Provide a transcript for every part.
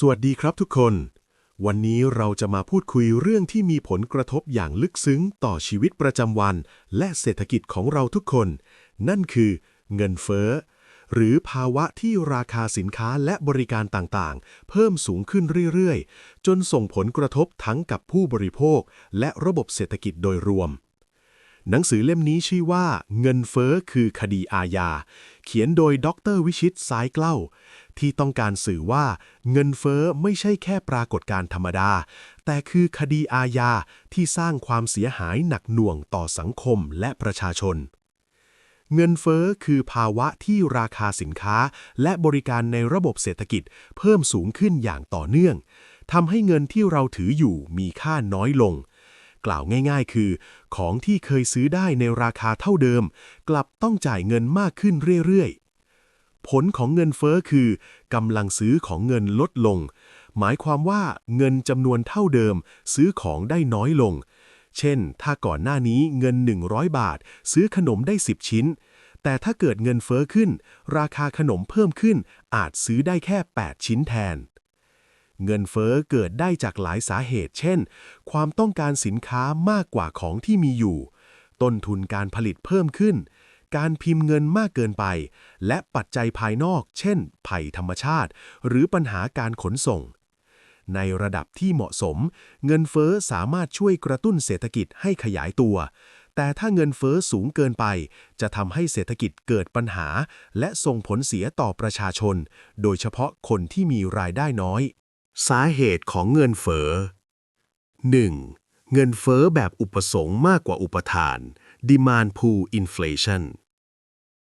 สวัสดีครับทุกคน วันนี้เราจะมาพูดคุยเรื่องที่มีผลกระทบอย่างลึกซึ้งต่อชีวิตประจำวัน และเศรษฐกิจของเราทุกคน นั่นคือ เงินเฟ้อ หรือภาวะที่ราคาสินค้าและบริการต่างๆ เพิ่มสูงขึ้นเรื่อยๆ จนส่งผลกระทบทั้งกับผู้บริโภค และระบบเศรษฐกิจโดยรวม หนังสือเล่มนี้ชื่อว่า เงินเฟ้อคือคดีอาญา เขียนโดยดรวิชิตสายเกล้า ที่ต้องการสื่อว่าเงินเฟ้อไม่ใช่แค่ปรากฏการธรรมดา แต่คือคดีอาญาที่สร้างความเสียหายหนักหน่วงต่อสังคมและประชาชน เงินเฟ้อคือภาวะที่ราคาสินค้าและบริการในระบบเศรษฐกิจเพิ่มสูงขึ้นอย่างต่อเนื่องทำให้เงินที่เราถืออยู่มีค่าน้อยลง กล่าวง่ายๆ คือ ของที่เคยซื้อได้ในราคาเท่าเดิม กลับต้องจ่ายเงินมากขึ้นเรื่อยๆ ผลของเงินเฟ้อคือกำลังซื้อของเงินลดลง หมายความว่าเงินจำนวนเท่าเดิม ซื้อของได้น้อยลง เช่น ถ้าก่อนหน้านี้เงิน 100 บาท ซื้อขนมได้ 10 ชิ้น แต่ถ้าเกิดเงินเฟ้อขึ้น ราคาขนมเพิ่มขึ้นอาจซื้อได้แค่ 8 ชิ้นแทน เงินเฟ้อเกิดได้จากหลายสาเหตุ เช่น ความต้องการสินค้ามากกว่าของที่มีอยู่ ต้นทุนการผลิตเพิ่มขึ้น การพิมพ์เงินมากเกินไป และปัจจัยภายนอก เช่น ภัยธรรมชาติ หรือปัญหาการขนส่ง ในระดับที่เหมาะสม เงินเฟ้อสามารถช่วยกระตุ้นเศรษฐกิจให้ขยายตัว แต่ถ้าเงินเฟ้อสูงเกินไป จะทำให้เศรษฐกิจเกิดปัญหา และส่งผลเสียต่อประชาชน โดยเฉพาะคนที่มีรายได้น้อย สาเหตุของเงินเฟ้อ 1. เงินเฟ้อแบบอุปสงค์มากกว่าอุปทาน demand pool inflation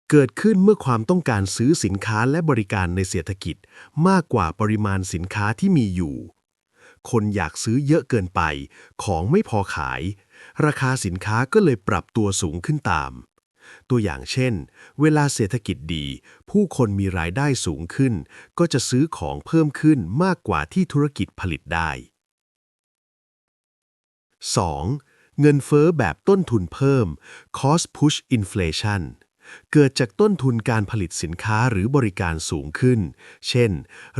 เกิดขึ้นเมื่อความต้องการซื้อสินค้าและบริการในเศรษฐกิจมากกว่าปริมาณสินค้าที่มีอยู่ คนอยากซื้อเยอะเกินไป ของไม่พอขาย ราคาสินค้าก็เลยปรับตัวสูงขึ้นตาม ตัวอย่างเช่น เวลาเศรษฐกิจดี ผู้คนมีรายได้สูงขึ้น ก็จะซื้อของเพิ่มขึ้นมากกว่าที่ธุรกิจผลิตได้ 2. เงินเฟ้อแบบต้นทุนเพิ่ม cost push inflation เกิดจากต้นทุนการผลิตสินค้าหรือบริการสูงขึ้น เช่น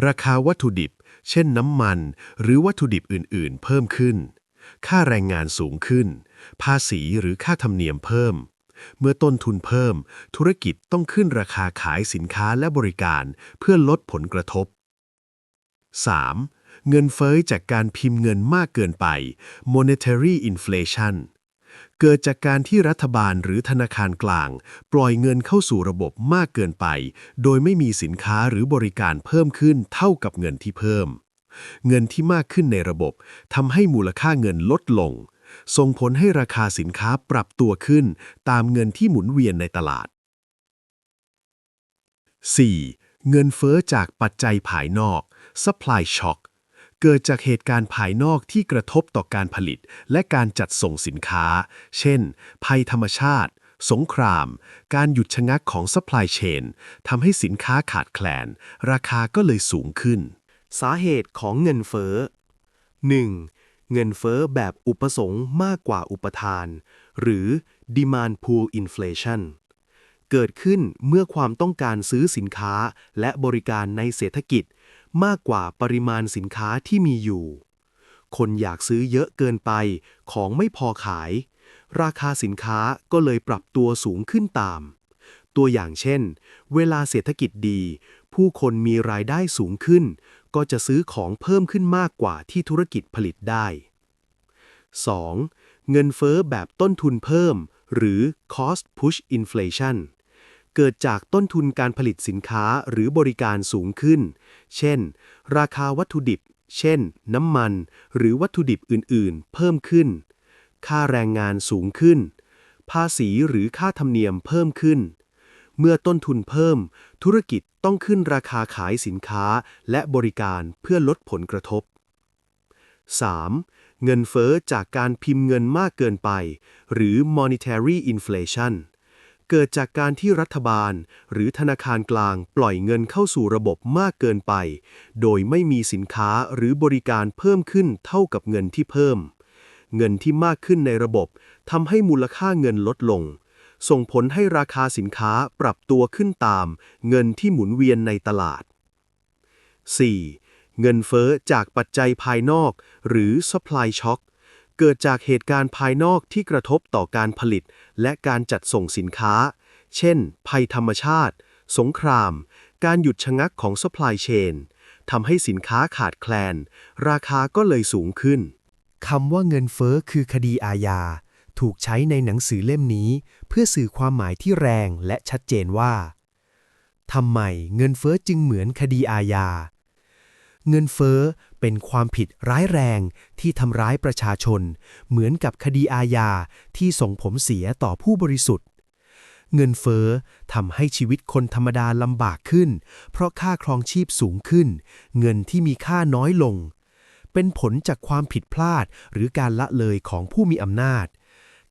ราคาวัตถุดิบ เช่นน้ำมัน หรือวัตถุดิบอื่น ๆ เพิ่มขึ้น ค่าแรงงานสูงขึ้น ภาษีหรือค่าธรรมเนียมเพิ่ม เมื่อต้นทุนเพิ่ม ธุรกิจต้องขึ้นราคาขายสินค้าและบริการเพื่อลดผลกระทบ 3. เงินเฟ้อจากการพิมพ์เงินมากเกินไป monetary inflation เกิดจากการที่รัฐบาลหรือธนาคารกลาง ปล่อยเงินเข้าสู่ระบบมากเกินไป โดยไม่มีสินค้าหรือบริการเพิ่มขึ้นเท่ากับเงินที่เพิ่ม เงินที่มากขึ้นในระบบทำให้มูลค่าเงินลดลง ส่งผลให้ราคาสินค้าปรับตัวขึ้นตามเงินที่หมุนเวียนในตลาด 4. เงินเฟ้อจากปัจจัยภายนอก supply shock เกิดจากเหตุการณ์ภายนอกที่กระทบต่อการผลิตและการจัดส่งสินค้า เช่น ภัยธรรมชาติ สงคราม การหยุดชะงักของ supply chain ทำให้สินค้าขาดแคลน ราคาก็เลยสูงขึ้น สาเหตุของเงินเฟ้อ 1. เงินเฟ้อแบบอุปสงค์มากกว่าอุปทาน หรือ demand pool inflation เกิดขึ้นเมื่อความต้องการซื้อสินค้าและบริการในเศรษฐกิจ มากกว่าปริมาณสินค้าที่มีอยู่ คนอยากซื้อเยอะเกินไป ของไม่พอขาย ราคาสินค้าก็เลยปรับตัวสูงขึ้นตาม ตัวอย่างเช่น เวลาเศรษฐกิจดี ผู้คนมีรายได้สูงขึ้น ก็จะซื้อของเพิ่มขึ้นมากกว่าที่ธุรกิจผลิตได้ 2. เงินเฟ้อแบบต้นทุนเพิ่ม หรือ cost push inflation เกิดจากต้นทุนการผลิตสินค้าหรือบริการสูงขึ้น เช่น ราคาวัตถุดิบ เช่น น้ำมัน หรือวัตถุดิบอื่น ๆ เพิ่มขึ้น ค่าแรงงานสูงขึ้น ภาษีหรือค่าธรรมเนียมเพิ่มขึ้น เมื่อต้นทุนเพิ่ม ธุรกิจต้องขึ้นราคาขายสินค้าและบริการเพื่อลดผลกระทบ 3. เงินเฟ้อจากการพิมพ์เงินมากเกินไป หรือ monetary inflation เกิดจากการที่รัฐบาล หรือธนาคารกลางปล่อยเงินเข้าสู่ระบบมากเกินไป โดยไม่มีสินค้าหรือบริการเพิ่มขึ้นเท่ากับเงินที่เพิ่ม เงินที่มากขึ้นในระบบทำให้มูลค่าเงินลดลง ส่งผลให้ราคาสินค้าปรับตัวขึ้นตาม เงินที่หมุนเวียนในตลาด 4. เงินเฟ้อจากปัจจัยภายนอก หรือ supply shock เกิดจากเหตุการณ์ภายนอกที่กระทบต่อการผลิต และการจัดส่งสินค้า เช่น ภัยธรรมชาติ สงคราม การหยุดชะงักของ supply chain ทำให้สินค้าขาดแคลน ราคาก็เลยสูงขึ้นคำว่าเงินเฟ้อคือคดีอาญา ถูกใช้ในหนังสือเล่มนี้ เพื่อสื่อความหมายที่แรงและชัดเจนว่าทำไมเงินเฟ้อจึงเหมือนคดีอาญา เงินเฟ้อเป็นความผิดร้ายแรงที่ทำร้ายประชาชน เหมือนกับคดีอาญาที่ส่งผลเสียต่อผู้บริสุทธิ์ เงินเฟ้อทำให้ชีวิตคนธรรมดาลำบากขึ้น เพราะค่าครองชีพสูงขึ้น เงินที่มีค่าน้อยลง เป็นผลจากความผิดพลาดหรือการละเลยของผู้มีอำนาจ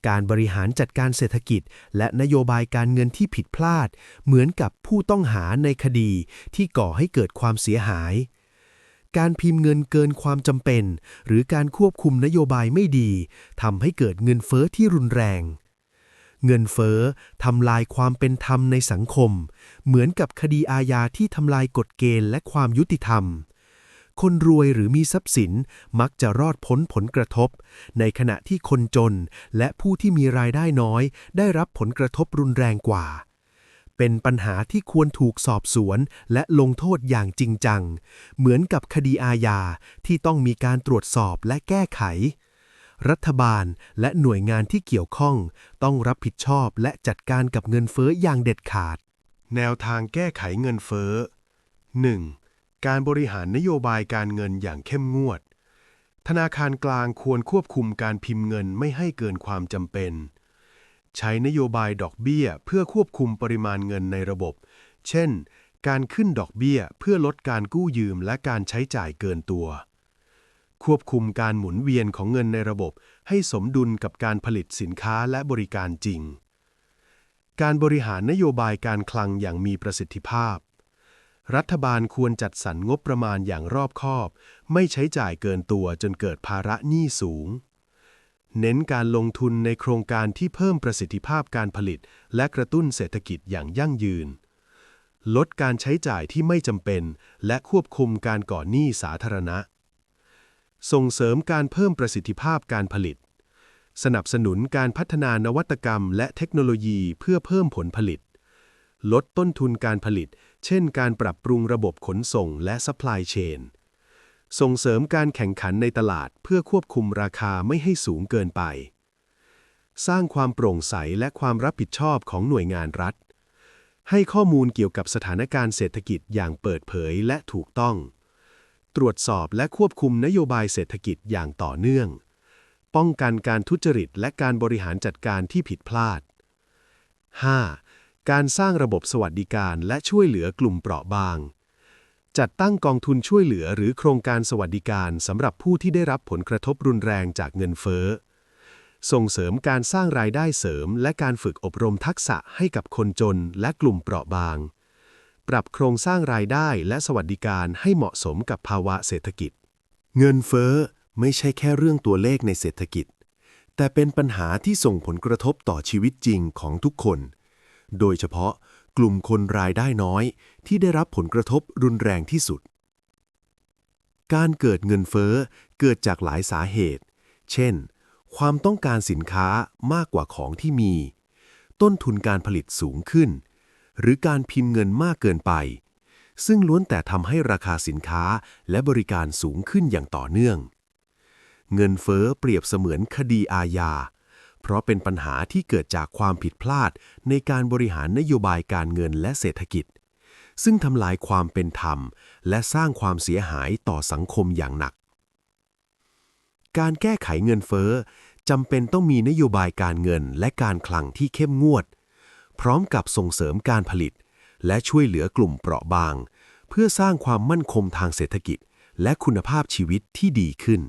การบริหารจัดการเศรษฐกิจ และนโยบายการเงินที่ผิดพลาด เหมือนกับผู้ต้องหาในคดีที่ก่อให้เกิดความเสียหาย การพิมพ์เงินเกินความจำเป็น หรือการควบคุมนโยบายไม่ดีทำให้เกิดเงินเฟ้อที่รุนแรง เงินเฟ้อทำลายความเป็นธรรมในสังคม เหมือนกับคดีอาญาที่ทำลายกฎเกณฑ์และความยุติธรรม คนรวยหรือมีทรัพย์สินมักจะรอดพ้นผลกระทบ ในขณะที่คนจนและผู้ที่มีรายได้น้อย ได้รับผลกระทบรุนแรงกว่า เป็นปัญหาที่ควรถูกสอบสวนและลงโทษอย่างจริงจัง เหมือนกับคดีอาญาที่ต้องมีการตรวจสอบและแก้ไขรัฐบาลและหน่วยงานที่เกี่ยวข้อง ต้องรับผิดชอบและจัดการกับเงินเฟ้ออย่างเด็ดขาด แนวทางแก้ไขเงินเฟ้อ 1. การบริหารนโยบายการเงินอย่างเข้มงวด ธนาคารกลางควรควบคุมการพิมพ์เงินไม่ให้เกินความจำเป็น ใช้นโยบายดอกเบี้ยเพื่อควบคุมปริมาณเงินในระบบ เช่น การขึ้นดอกเบี้ยเพื่อลดการกู้ยืมและการใช้จ่ายเกินตัว ควบคุมการหมุนเวียนของเงินในระบบ ให้สมดุลกับการผลิตสินค้าและบริการจริง การบริหารนโยบายการคลังอย่างมีประสิทธิภาพ รัฐบาลควรจัดสรรงบประมาณอย่างรอบคอบ ไม่ใช้จ่ายเกินตัวจนเกิดภาระหนี้สูง เน้นการลงทุนในโครงการที่เพิ่มประสิทธิภาพการผลิต และกระตุ้นเศรษฐกิจอย่างยั่งยืน ลดการใช้จ่ายที่ไม่จำเป็น และควบคุมการก่อหนี้สาธารณะ ส่งเสริมการเพิ่มประสิทธิภาพการผลิต สนับสนุนการพัฒนานวัตกรรม และเทคโนโลยีเพื่อเพิ่มผลผลิต ลดต้นทุนการผลิต เช่นการปรับปรุงระบบขนส่งและ supply chain ส่งเสริมการแข่งขันในตลาดเพื่อควบคุมราคาไม่ให้สูงเกินไป สร้างความโปร่งใสและความรับผิดชอบของหน่วยงานรัฐ ให้ข้อมูลเกี่ยวกับสถานการณ์เศรษฐกิจอย่างเปิดเผยและถูกต้อง ตรวจสอบและควบคุมนโยบายเศรษฐกิจอย่างต่อเนื่อง ป้องกันการทุจริตและการบริหารจัดการที่ผิดพลาด 5. การสร้างระบบสวัสดิการและช่วยเหลือกลุ่มเปราะบาง จัดตั้งกองทุนช่วยเหลือหรือโครงการสวัสดิการสำหรับผู้ที่ได้รับผลกระทบรุนแรงจากเงินเฟ้อ ส่งเสริมการสร้างรายได้เสริม และการฝึกอบรมทักษะให้กับคนจนและกลุ่มเปราะบาง ปรับโครงสร้างรายได้และสวัสดิการให้เหมาะสมกับภาวะเศรษฐกิจ เงินเฟ้อไม่ใช่แค่เรื่องตัวเลขในเศรษฐกิจ แต่เป็นปัญหาที่ส่งผลกระทบต่อชีวิตจริงของทุกคน โดยเฉพาะกลุ่มคนรายได้น้อยที่ได้รับผลกระทบรุนแรงที่สุด การเกิดเงินเฟ้อเกิดจากหลายสาเหตุ เช่น ความต้องการสินค้ามากกว่าของที่มี ต้นทุนการผลิตสูงขึ้น หรือการพิมพ์เงินมากเกินไป ซึ่งล้วนแต่ทำให้ราคาสินค้าและบริการสูงขึ้นอย่างต่อเนื่อง เงินเฟ้อเปรียบเสมือนคดีอาญา เพราะเป็นปัญหาที่เกิดจากความผิดพลาดในการบริหารนโยบายการเงินและเศรษฐกิจ ซึ่งทำลายความเป็นธรรม และสร้างความเสียหายต่อสังคมอย่างหนัก การแก้ไขเงินเฟ้อจำเป็นต้องมีนโยบายการเงินและการคลังที่เข้มงวด พร้อมกับส่งเสริมการผลิต และช่วยเหลือกลุ่มเปราะบาง เพื่อสร้างความมั่นคงทางเศรษฐกิจ และคุณภาพชีวิตที่ดีขึ้น